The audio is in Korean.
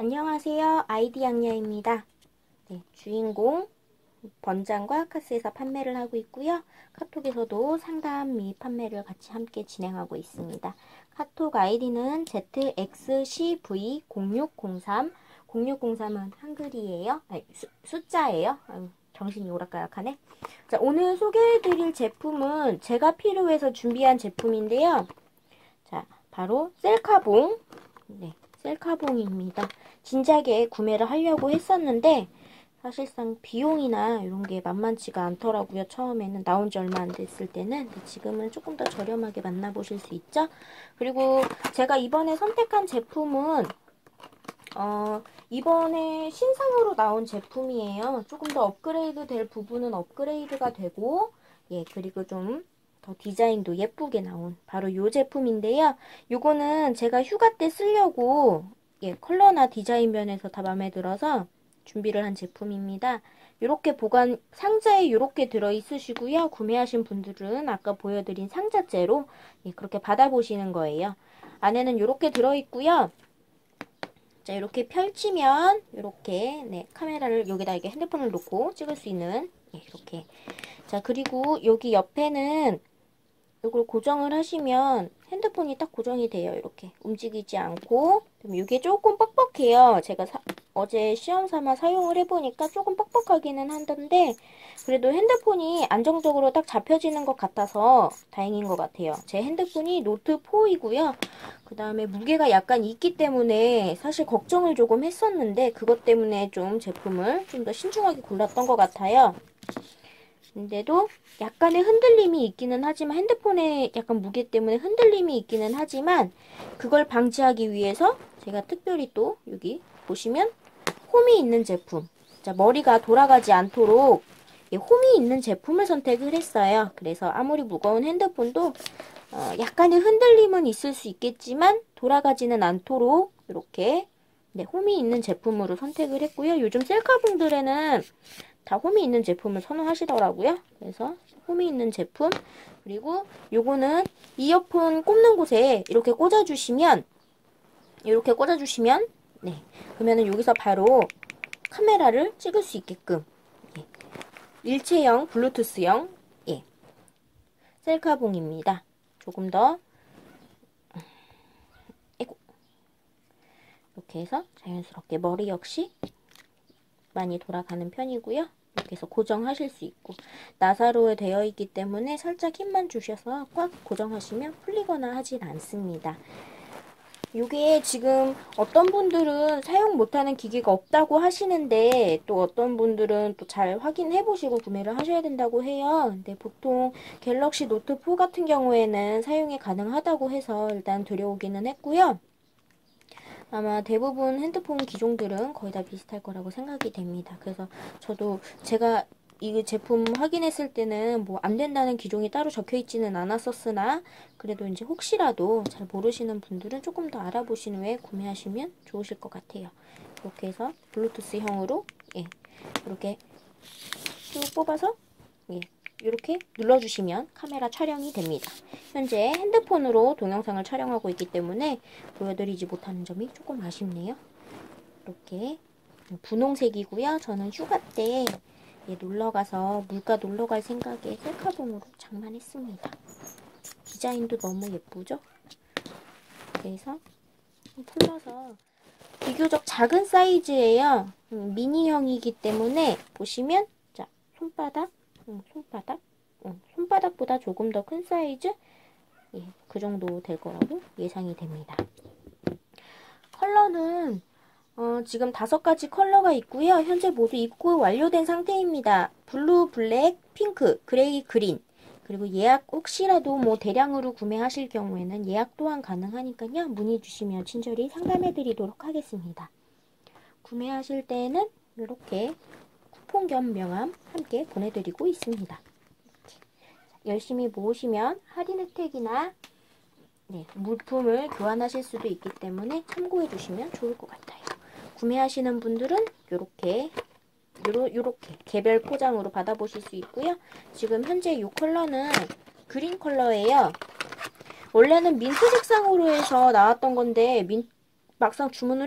안녕하세요. 아이디 양녀입니다. 네, 주인공 번장과 카스에서 판매를 하고 있고요. 카톡에서도 상담 및 판매를 같이 함께 진행하고 있습니다. 카톡 아이디는 ZXCV0603 0603은 한글이에요. 아니, 수, 숫자예요. 아유, 정신이 오락가락하네. 자, 오늘 소개해드릴 제품은 제가 필요해서 준비한 제품인데요. 자, 바로 셀카봉. 네, 셀카봉입니다. 진작에 구매를 하려고 했었는데 사실상 비용이나 이런 게 만만치가 않더라고요. 처음에는 나온 지 얼마 안 됐을 때는 지금은 조금 더 저렴하게 만나보실 수 있죠. 그리고 제가 이번에 선택한 제품은 어, 이번에 신상으로 나온 제품이에요. 조금 더 업그레이드 될 부분은 업그레이드가 되고 예 그리고 좀 더 디자인도 예쁘게 나온 바로 이 제품인데요. 요거는 제가 휴가 때 쓰려고 예, 컬러나 디자인 면에서 다 마음에 들어서 준비를 한 제품입니다. 이렇게 보관 상자에 이렇게 들어있으시고요. 구매하신 분들은 아까 보여드린 상자째로 예, 그렇게 받아보시는 거예요. 안에는 이렇게 들어있고요. 자 이렇게 펼치면 이렇게 네, 카메라를 여기다 이게 핸드폰을 놓고 찍을 수 있는 예, 이렇게 자 그리고 여기 옆에는 이걸 고정을 하시면 핸드폰이 딱 고정이 돼요. 이렇게 움직이지 않고 이게 조금 뻑뻑해요. 제가 사, 어제 시험 삼아 사용을 해보니까 조금 뻑뻑하기는 한데 그래도 핸드폰이 안정적으로 딱 잡혀지는 것 같아서 다행인 것 같아요. 제 핸드폰이 노트 4이고요. 그 다음에 무게가 약간 있기 때문에 사실 걱정을 조금 했었는데 그것 때문에 좀 제품을 좀 더 신중하게 골랐던 것 같아요. 근데도 약간의 흔들림이 있기는 하지만 핸드폰에 약간 무게 때문에 흔들림이 있기는 하지만 그걸 방지하기 위해서 제가 특별히 또 여기 보시면 홈이 있는 제품 자 머리가 돌아가지 않도록 홈이 있는 제품을 선택을 했어요. 그래서 아무리 무거운 핸드폰도 어, 약간의 흔들림은 있을 수 있겠지만 돌아가지는 않도록 이렇게 네, 홈이 있는 제품으로 선택을 했고요. 요즘 셀카봉들에는 다 홈이 있는 제품을 선호하시더라고요. 그래서 홈이 있는 제품 그리고 요거는 이어폰 꼽는 곳에 이렇게 꽂아주시면 이렇게 꽂아주시면 네 그러면은 여기서 바로 카메라를 찍을 수 있게끔 예. 일체형 블루투스형 예. 셀카봉입니다. 조금 더 이렇게 해서 자연스럽게 머리 역시 많이 돌아가는 편이고요. 이렇게 해서 고정하실 수 있고 나사로 되어 있기 때문에 살짝 힘만 주셔서 꽉 고정하시면 풀리거나 하진 않습니다. 이게 지금 어떤 분들은 사용 못하는 기계가 없다고 하시는데 또 어떤 분들은 또 잘 확인해 보시고 구매를 하셔야 된다고 해요. 근데 보통 갤럭시 노트 4 같은 경우에는 사용이 가능하다고 해서 일단 들여오기는 했고요. 아마 대부분 핸드폰 기종들은 거의 다 비슷할 거라고 생각이 됩니다. 그래서 저도 제가 이 제품 확인했을 때는 뭐 안 된다는 기종이 따로 적혀 있지는 않았었으나 그래도 이제 혹시라도 잘 모르시는 분들은 조금 더 알아보신 후에 구매하시면 좋으실 것 같아요. 이렇게 해서 블루투스형으로 예, 이렇게 쭉 뽑아서 예, 이렇게 눌러주시면 카메라 촬영이 됩니다. 현재 핸드폰으로 동영상을 촬영하고 있기 때문에 보여드리지 못하는 점이 조금 아쉽네요. 이렇게 분홍색이고요. 저는 휴가 때 놀러가서 물가 놀러갈 생각에 셀카봉으로 장만했습니다. 디자인도 너무 예쁘죠? 그래서 풀러서 비교적 작은 사이즈예요. 음, 미니형이기 때문에 보시면 자 손바닥 음, 손바닥 음, 손바닥보다 조금 더 큰 사이즈 예, 그 정도 될 거라고 예상이 됩니다. 컬러는 어, 지금 다섯 가지 컬러가 있고요. 현재 모두 입고 완료된 상태입니다. 블루, 블랙, 핑크, 그레이, 그린 그리고 예약 혹시라도 뭐 대량으로 구매하실 경우에는 예약 또한 가능하니까요. 문의 주시면 친절히 상담해 드리도록 하겠습니다. 구매하실 때는 이렇게 쿠폰 겸 명함 함께 보내드리고 있습니다. 열심히 모으시면 할인 혜택이나 네, 물품을 교환하실 수도 있기 때문에 참고해 주시면 좋을 것 같아요. 구매하시는 분들은 이렇게 요렇게 개별 포장으로 받아보실 수 있고요. 지금 현재 이 컬러는 그린 컬러예요. 원래는 민트 색상으로 해서 나왔던 건데 민, 막상 주문을